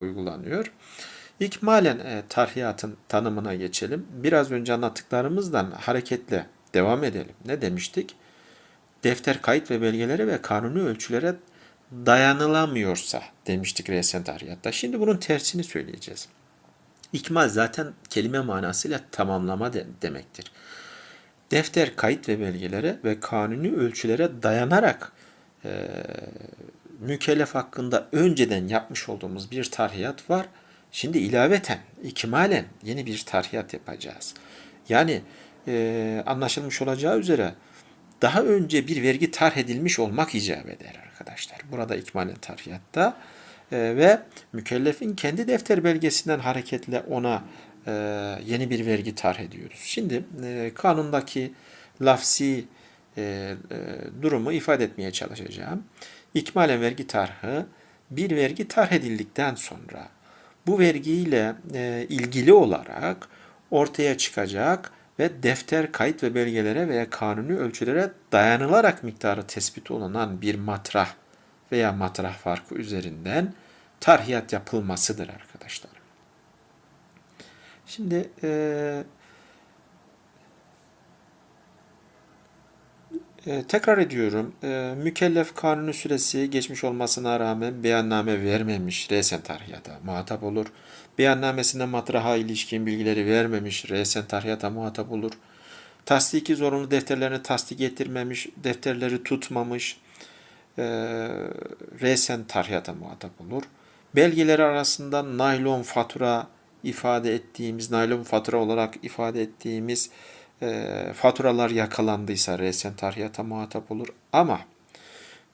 uygulanıyor. İkmalen e, tarhiyatın tanımına geçelim. Biraz önce anlattıklarımızdan hareketle devam edelim. Ne demiştik? Defter kayıt ve belgelere ve kanuni ölçülere dayanılamıyorsa demiştik resen tarihatta. Şimdi bunun tersini söyleyeceğiz. İkmal zaten kelime manasıyla tamamlama de- demektir. Defter kayıt ve belgelere ve kanuni ölçülere dayanarak e, mükellef hakkında önceden yapmış olduğumuz bir tarhiyat var. Şimdi ilaveten, ikmalen yeni bir tarhiyat yapacağız. Yani e, anlaşılmış olacağı üzere daha önce bir vergi tarh edilmiş olmak icap eder arkadaşlar. Burada ikmalen tarhiyatta e, ve mükellefin kendi defter belgesinden hareketle ona e, yeni bir vergi tarh ediyoruz. Şimdi e, kanundaki lafsi e, e, durumu ifade etmeye çalışacağım. İkmalen vergi tarhı bir vergi tarh edildikten sonra bu vergiyle e, ilgili olarak ortaya çıkacak ve defter kayıt ve belgelere veya kanuni ölçülere dayanılarak miktarı tespit olunan bir matrah veya matrah farkı üzerinden tarhiyat yapılmasıdır arkadaşlar. Şimdi e, e, tekrar ediyorum. E, mükellef kanuni süresi geçmiş olmasına rağmen beyanname vermemiş resen tarhiyata muhatap olur. Beyannamesinde matraha ilişkin bilgileri vermemiş resen tarhiyata muhatap olur. Tasdiki zorunlu defterlerini tasdik ettirmemiş, defterleri tutmamış e, resen tarhiyata muhatap olur. Belgeleri arasında naylon fatura ifade ettiğimiz, naylon fatura olarak ifade ettiğimiz e, faturalar yakalandıysa resen tarhiyata muhatap olur. Ama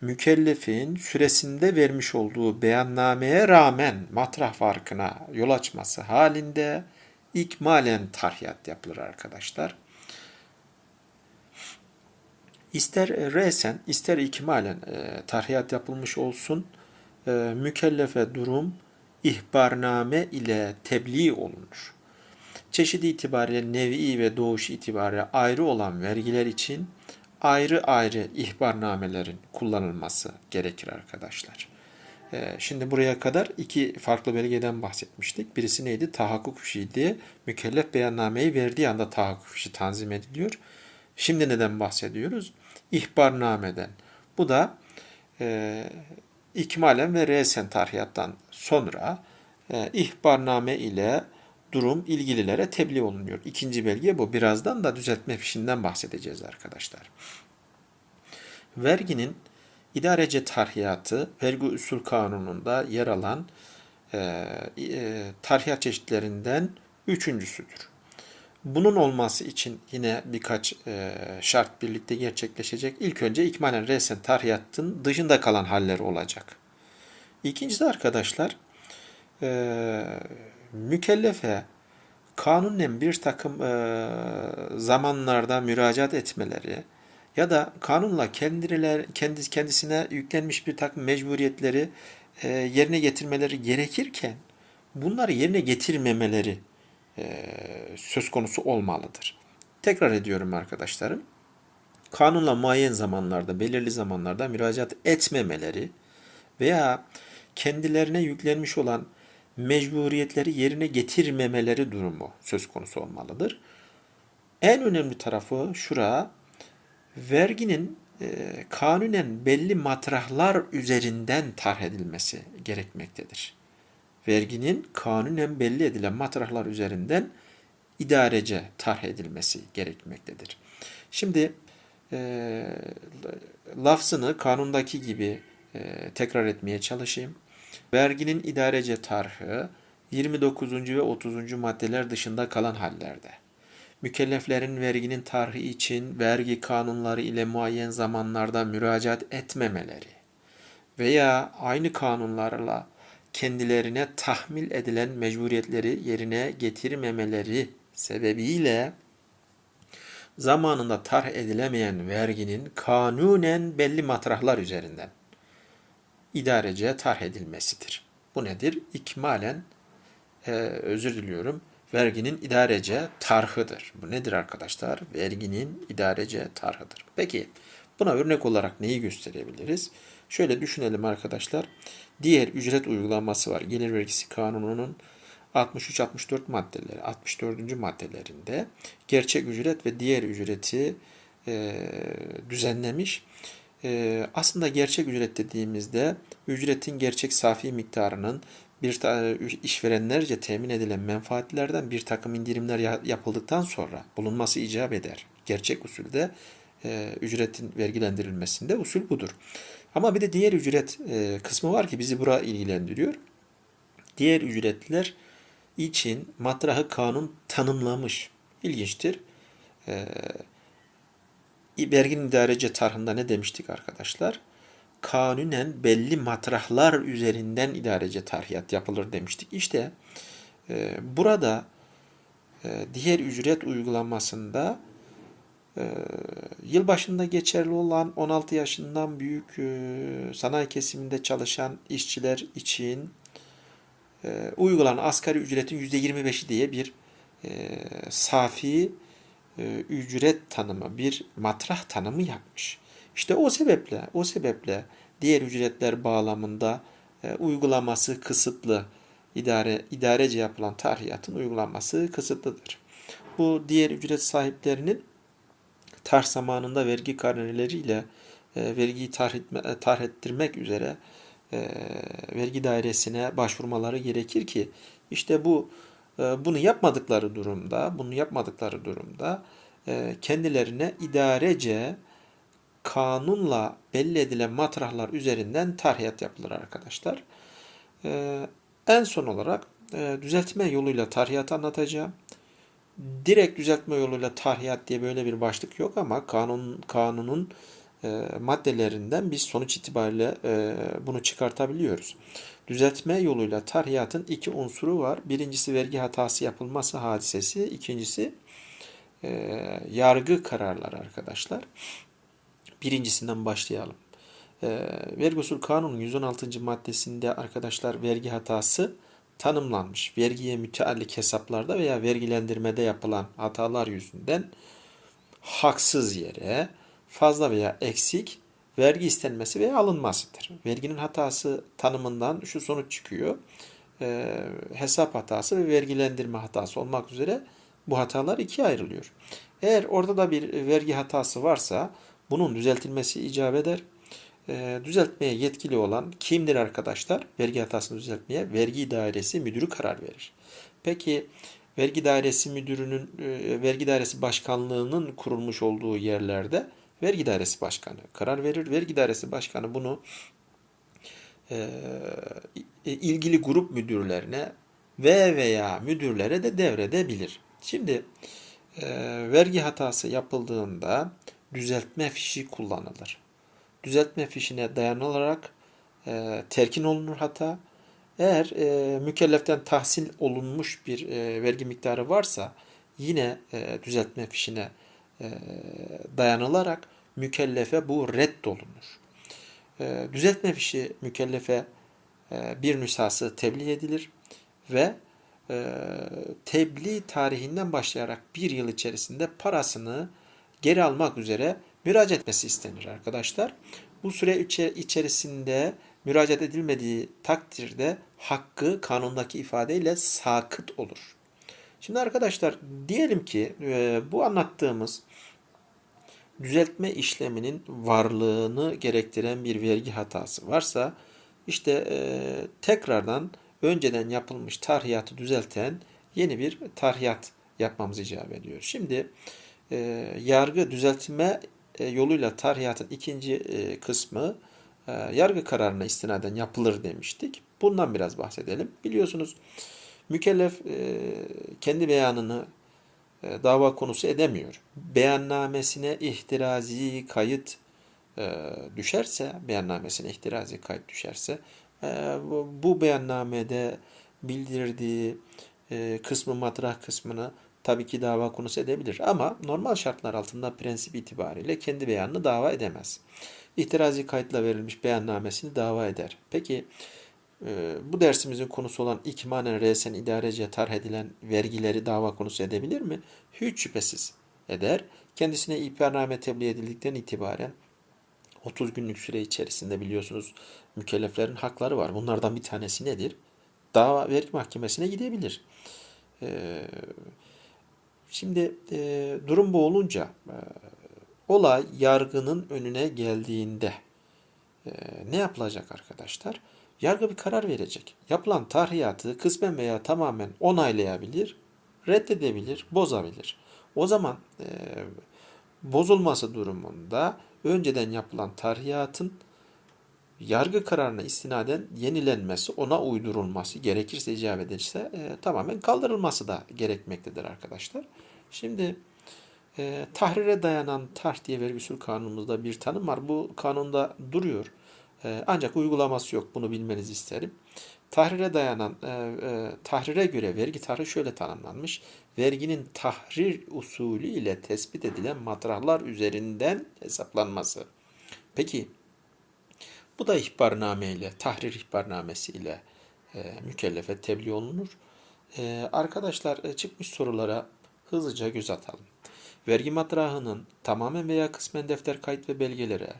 mükellefin süresinde vermiş olduğu beyannameye rağmen matrah farkına yol açması halinde ikmalen tarhiyat yapılır arkadaşlar. İster resen ister ikmalen e, tarhiyat yapılmış olsun e, mükellefe durum ihbarname ile tebliğ olunur. Çeşidi itibariyle nevi ve doğuş itibariyle ayrı olan vergiler için ayrı ayrı ihbarnamelerin kullanılması gerekir arkadaşlar. Ee, Şimdi buraya kadar iki farklı belgeden bahsetmiştik. Birisi neydi? Tahakkuk fişiydi. Mükellef beyannameyi verdiği anda tahakkuk fişi tanzim ediliyor. Şimdi neden bahsediyoruz? İhbarnameden. Bu da e, ikmalen ve resen tarhiyattan sonra e, ihbarname ile durum ilgililere tebliğ olunuyor. İkinci belge bu. Birazdan da düzeltme fişinden bahsedeceğiz arkadaşlar. Verginin idarece tarhiyatı vergi usul kanununda yer alan e, e, tarhiyat çeşitlerinden üçüncüsüdür. Bunun olması için yine birkaç e, şart birlikte gerçekleşecek. İlk önce ikmalen resen tarhiyatın dışında kalan haller olacak. İkincisi arkadaşlar e, mükellefe kanunen bir takım e, zamanlarda müracaat etmeleri ya da kanunla kendiler kendi kendisine yüklenmiş bir takım mecburiyetleri e, yerine getirmeleri gerekirken bunları yerine getirmemeleri e, söz konusu olmalıdır. Tekrar ediyorum arkadaşlarım. Kanunla muayyen zamanlarda, belirli zamanlarda müracaat etmemeleri veya kendilerine yüklenmiş olan mecburiyetleri yerine getirmemeleri durumu söz konusu olmalıdır. En önemli tarafı şura, verginin e, kanunen belli matrahlar üzerinden tarh edilmesi gerekmektedir. Verginin kanunen belli edilen matrahlar üzerinden idarece tarh edilmesi gerekmektedir. Şimdi e, lafzını kanundaki gibi e, tekrar etmeye çalışayım. Verginin idarece tarhı 29. ve 30. maddeler dışında kalan hallerde. Mükelleflerin verginin tarhı için vergi kanunları ile muayyen zamanlarda müracaat etmemeleri veya aynı kanunlarla kendilerine tahmil edilen mecburiyetleri yerine getirmemeleri sebebiyle zamanında tarh edilemeyen verginin kanunen belli matrahlar üzerinden idareciye tarh edilmesidir. Bu nedir? İkmalen, e, özür diliyorum, verginin idarece tarhıdır. Bu nedir arkadaşlar? Verginin idarece tarhıdır. Peki buna örnek olarak neyi gösterebiliriz? Şöyle düşünelim arkadaşlar. Diğer ücret uygulaması var. Gelir vergisi kanununun 63-64 maddeleri, 64. maddelerinde gerçek ücret ve diğer ücreti e, düzenlemiş. E, aslında gerçek ücret dediğimizde ücretin gerçek safi miktarının bir işverenlerce temin edilen menfaatlerden bir takım indirimler yapıldıktan sonra bulunması icap eder. Gerçek usulde e, ücretin vergilendirilmesinde usul budur. Ama bir de diğer ücret e, kısmı var ki bizi bura ilgilendiriyor. Diğer ücretler için matrahı kanun tanımlamış. İlginçtir. E, verginin idarece tarhında ne demiştik arkadaşlar? Kanunen belli matrahlar üzerinden idarece tarhiyat yapılır demiştik. İşte e, burada e, diğer ücret uygulamasında e, yılbaşında geçerli olan 16 yaşından büyük e, sanayi kesiminde çalışan işçiler için e, uygulanan asgari ücretin %25'i diye bir e, safi e, ücret tanımı, bir matrah tanımı yapmış. İşte o sebeple, o sebeple diğer ücretler bağlamında e, uygulaması kısıtlı, idare idarece yapılan tarihiyatın uygulanması kısıtlıdır. Bu diğer ücret sahiplerinin tarh zamanında vergi karneleriyle e, vergiyi tarh, etme, e, tarh ettirmek üzere e, vergi dairesine başvurmaları gerekir ki işte bu bunu yapmadıkları durumda bunu yapmadıkları durumda e, kendilerine idarece kanunla belli edilen matrahlar üzerinden tarhiyat yapılır arkadaşlar. E, en son olarak e, düzeltme yoluyla tarhiyat anlatacağım. Direkt düzeltme yoluyla tarhiyat diye böyle bir başlık yok ama kanun kanunun maddelerinden biz sonuç itibariyle e, bunu çıkartabiliyoruz. Düzeltme yoluyla tarhiyatın iki unsuru var. Birincisi vergi hatası yapılması hadisesi, ikincisi e, yargı kararları arkadaşlar. Birincisinden başlayalım. E, vergi usul kanunun 116. maddesinde arkadaşlar vergi hatası tanımlanmış. Vergiye müteallik hesaplarda veya vergilendirmede yapılan hatalar yüzünden haksız yere fazla veya eksik vergi istenmesi veya alınmasıdır. Verginin hatası tanımından şu sonuç çıkıyor. E, hesap hatası ve vergilendirme hatası olmak üzere bu hatalar ikiye ayrılıyor. Eğer orada da bir vergi hatası varsa bunun düzeltilmesi icap eder. E, düzeltmeye yetkili olan kimdir arkadaşlar? Vergi hatasını düzeltmeye vergi dairesi müdürü karar verir. Peki vergi dairesi müdürünün, e, vergi dairesi başkanlığının kurulmuş olduğu yerlerde vergi dairesi başkanı karar verir. Vergi dairesi başkanı bunu e, ilgili grup müdürlerine ve veya müdürlere de devredebilir. Şimdi e, vergi hatası yapıldığında düzeltme fişi kullanılır. Düzeltme fişine dayanılarak e, terkin olunur hata. Eğer e, mükelleften tahsil olunmuş bir e, vergi miktarı varsa yine e, düzeltme fişine e, dayanılarak mükellefe bu reddolunur. E, düzeltme fişi mükellefe e, bir nüshası tebliğ edilir ve e, tebliğ tarihinden başlayarak bir yıl içerisinde parasını geri almak üzere müracaat etmesi istenir arkadaşlar. Bu süre içerisinde müracaat edilmediği takdirde hakkı kanundaki ifadeyle sakıt olur. Şimdi arkadaşlar diyelim ki e, bu anlattığımız düzeltme işleminin varlığını gerektiren bir vergi hatası varsa işte e, tekrardan önceden yapılmış tarhiyatı düzelten yeni bir tarhiyat yapmamız icap ediyor. Şimdi e, yargı düzeltme e, yoluyla tarhiyatın ikinci e, kısmı e, yargı kararına istinaden yapılır demiştik. Bundan biraz bahsedelim. Biliyorsunuz mükellef e, kendi beyanını e, dava konusu edemiyor. Beyannamesine ihtirazi kayıt e, düşerse, beyannamesine ihtirazi kayıt düşerse bu beyannamede bildirdiği kısmı matrah kısmını tabii ki dava konusu edebilir. Ama normal şartlar altında prensip itibariyle kendi beyanını dava edemez. İhtirazi kayıtla verilmiş beyannamesini dava eder. Peki bu dersimizin konusu olan ikmanen resen idareciye tarh edilen vergileri dava konusu edebilir mi? Hiç şüphesiz eder. Kendisine ihbarname tebliğ edildikten itibaren 30 günlük süre içerisinde biliyorsunuz mükelleflerin hakları var. Bunlardan bir tanesi nedir? Dava vergi mahkemesine gidebilir. Ee, şimdi e, durum bu olunca e, olay yargının önüne geldiğinde e, ne yapılacak arkadaşlar? Yargı bir karar verecek. Yapılan tahriyatı kısmen veya tamamen onaylayabilir, reddedebilir, bozabilir. O zaman e, bozulması durumunda önceden yapılan tahriyatın yargı kararına istinaden yenilenmesi, ona uydurulması, gerekirse icap edilirse e, tamamen kaldırılması da gerekmektedir arkadaşlar. Şimdi e, tahrire dayanan tarh diye vergi usul kanunumuzda bir tanım var. Bu kanunda duruyor. E, ancak uygulaması yok. Bunu bilmenizi isterim. Tahrire dayanan, e, e, tahrire göre vergi tahrı şöyle tanımlanmış. Verginin tahrir usulü ile tespit edilen matrahlar üzerinden hesaplanması. Peki, bu da ihbarname ile, tahrir ihbarnamesi ile e, mükellefe tebliğ olunur. E, arkadaşlar e, çıkmış sorulara hızlıca göz atalım. Vergi matrahının tamamen veya kısmen defter kayıt ve belgelere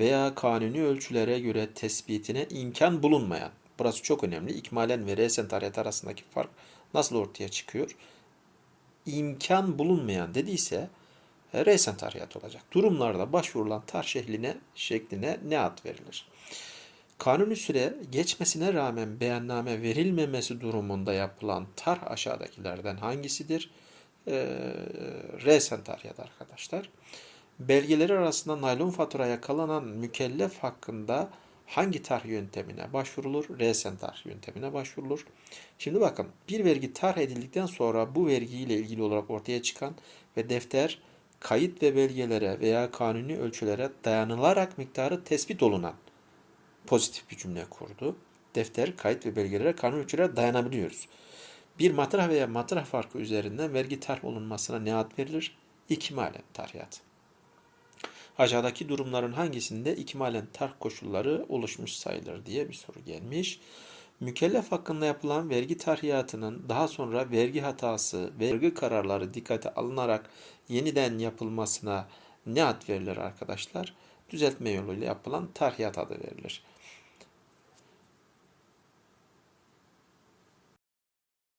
veya kanuni ölçülere göre tespitine imkan bulunmayan, burası çok önemli, ikmalen ve resen tarihiyat arasındaki fark nasıl ortaya çıkıyor? İmkan bulunmayan dediyse e, resen tarihiyat olacak. Durumlarda başvurulan tar şehline, şekline ne ad verilir? Kanuni süre geçmesine rağmen beyanname verilmemesi durumunda yapılan tar aşağıdakilerden hangisidir? Ee, resen tarihiyat arkadaşlar. Belgeleri arasında naylon fatura yakalanan mükellef hakkında hangi tarih yöntemine başvurulur? Resen tarih yöntemine başvurulur. Şimdi bakın bir vergi tarih edildikten sonra bu vergiyle ilgili olarak ortaya çıkan ve defter kayıt ve belgelere veya kanuni ölçülere dayanılarak miktarı tespit olunan pozitif bir cümle kurdu. Defter, kayıt ve belgelere, kanun ölçülere dayanabiliyoruz. Bir matrah veya matrah farkı üzerinden vergi tarh olunmasına ne ad verilir? İkmalen tarhiyat. Aşağıdaki durumların hangisinde ikmalen tarh koşulları oluşmuş sayılır diye bir soru gelmiş. Mükellef hakkında yapılan vergi tarhiyatının daha sonra vergi hatası ve vergi kararları dikkate alınarak yeniden yapılmasına ne ad verilir arkadaşlar? Düzeltme yoluyla yapılan tarhiyat adı verilir.